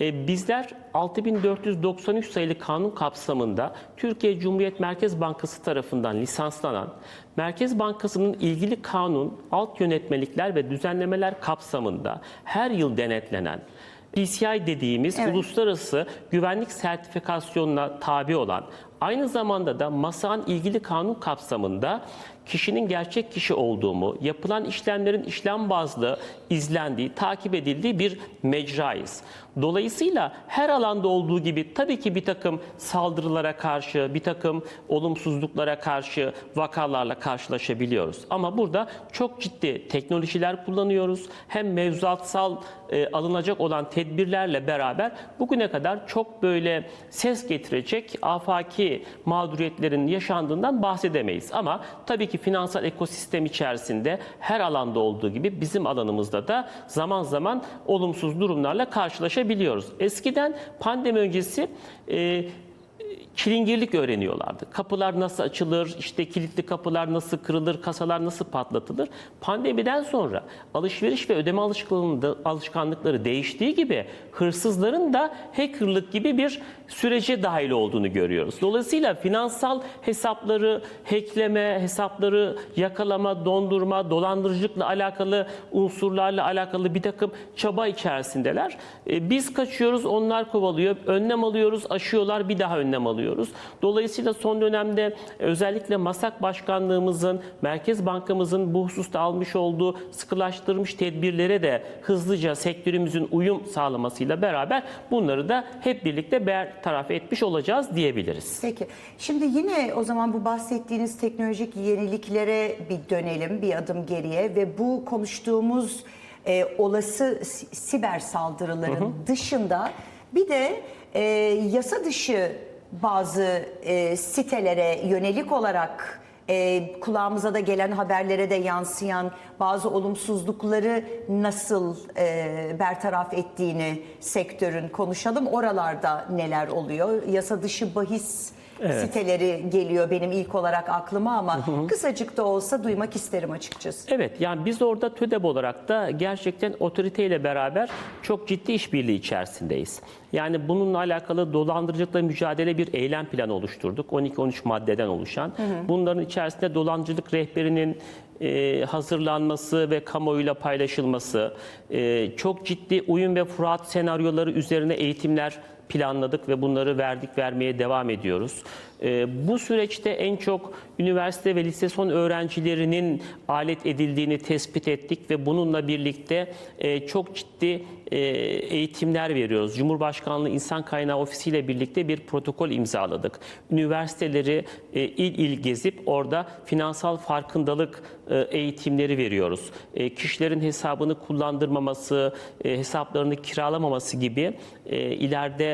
E, bizler 6493 sayılı kanun kapsamında Türkiye Cumhuriyet Merkez Bankası tarafından lisanslanan Merkez Bankası'nın ilgili kanun, alt yönetmelikler ve düzenlemeler kapsamında her yıl denetlenen PCI dediğimiz Evet. uluslararası güvenlik sertifikasyonuna tabi olan aynı zamanda da MASA'nın ilgili kanun kapsamında kişinin gerçek kişi olduğumu, yapılan işlemlerin işlem bazlı izlendiği, takip edildiği bir mecrayız. Dolayısıyla her alanda olduğu gibi tabii ki bir takım saldırılara karşı, bir takım olumsuzluklara karşı vakalarla karşılaşabiliyoruz. Ama burada çok ciddi teknolojiler kullanıyoruz. Hem mevzuatsal e, alınacak olan tedbirlerle beraber bugüne kadar çok böyle ses getirecek afaki mağduriyetlerin yaşandığından bahsedemeyiz. Ama tabii ki finansal ekosistem içerisinde her alanda olduğu gibi bizim alanımızda da zaman zaman olumsuz durumlarla karşılaşabiliyoruz. Eskiden pandemi öncesi e, çilingirlik öğreniyorlardı. Kapılar nasıl açılır, işte kilitli kapılar nasıl kırılır, kasalar nasıl patlatılır. Pandemiden sonra alışveriş ve ödeme alışkanlıkları değiştiği gibi hırsızların da hackerlık gibi bir sürece dahil olduğunu görüyoruz. Dolayısıyla finansal hesapları hackleme, hesapları yakalama, dondurma, dolandırıcılıkla alakalı unsurlarla alakalı bir takım çaba içerisindeler. E, Biz kaçıyoruz, onlar kovalıyor. Önlem alıyoruz, aşıyorlar, bir daha önlem alıyoruz. Dolayısıyla son dönemde özellikle MASAK Başkanlığımızın, Merkez Bankamızın bu hususta almış olduğu sıkılaştırmış tedbirlere de hızlıca sektörümüzün uyum sağlamasıyla beraber bunları da hep birlikte bertaraf etmiş olacağız diyebiliriz. Peki. Şimdi yine o zaman bu bahsettiğiniz teknolojik yeniliklere bir dönelim, bir adım geriye ve bu konuştuğumuz e, olası si- siber saldırıların dışında bir de e, yasa dışı bazı e, sitelere yönelik olarak e, kulağımıza da gelen haberlere de yansıyan bazı olumsuzlukları nasıl e, bertaraf ettiğini sektörün konuşalım. Oralarda neler oluyor? Yasa dışı bahis siteleri geliyor benim ilk olarak aklıma ama kısacık da olsa duymak isterim açıkçası. Evet yani biz orada TÖDEB olarak da gerçekten otoriteyle beraber çok ciddi işbirliği içerisindeyiz. Yani bununla alakalı dolandırıcılıkla mücadele bir eylem planı oluşturduk. 12-13 maddeden oluşan. Bunların içerisinde dolandırıcılık rehberinin e, hazırlanması ve kamuoyuyla paylaşılması, e, çok ciddi uyum ve furat senaryoları üzerine eğitimler planladık ve bunları verdik vermeye devam ediyoruz. Ee, Bu süreçte en çok üniversite ve lise son öğrencilerinin alet edildiğini tespit ettik ve bununla birlikte e, çok ciddi e, eğitimler veriyoruz. Cumhurbaşkanlığı İnsan Kaynağı Ofisi ile birlikte bir protokol imzaladık. Üniversiteleri e, il il gezip orada finansal farkındalık eğitimleri veriyoruz. Kişilerin hesabını kullandırmaması, hesaplarını kiralamaması gibi ileride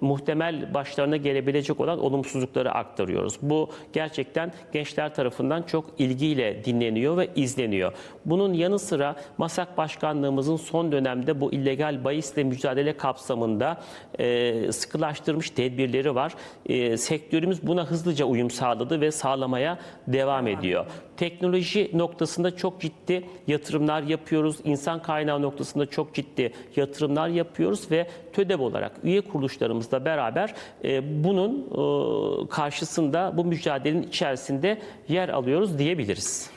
muhtemel başlarına gelebilecek olan olumsuzlukları aktarıyoruz. Bu gerçekten gençler tarafından çok ilgiyle dinleniyor ve izleniyor. Bunun yanı sıra MASAK Başkanlığımızın son dönemde bu illegal bahisle mücadele kapsamında e, sıkılaştırmış tedbirleri var. E, sektörümüz buna hızlıca uyum sağladı ve sağlamaya devam ediyor. Teknoloji noktasında çok ciddi yatırımlar yapıyoruz. İnsan kaynağı noktasında çok ciddi yatırımlar yapıyoruz ve TÖDEB olarak üye kuruluşlarımızla beraber e, bunun e, karşısında bu mücadelenin içerisinde yer alıyoruz diyebiliriz.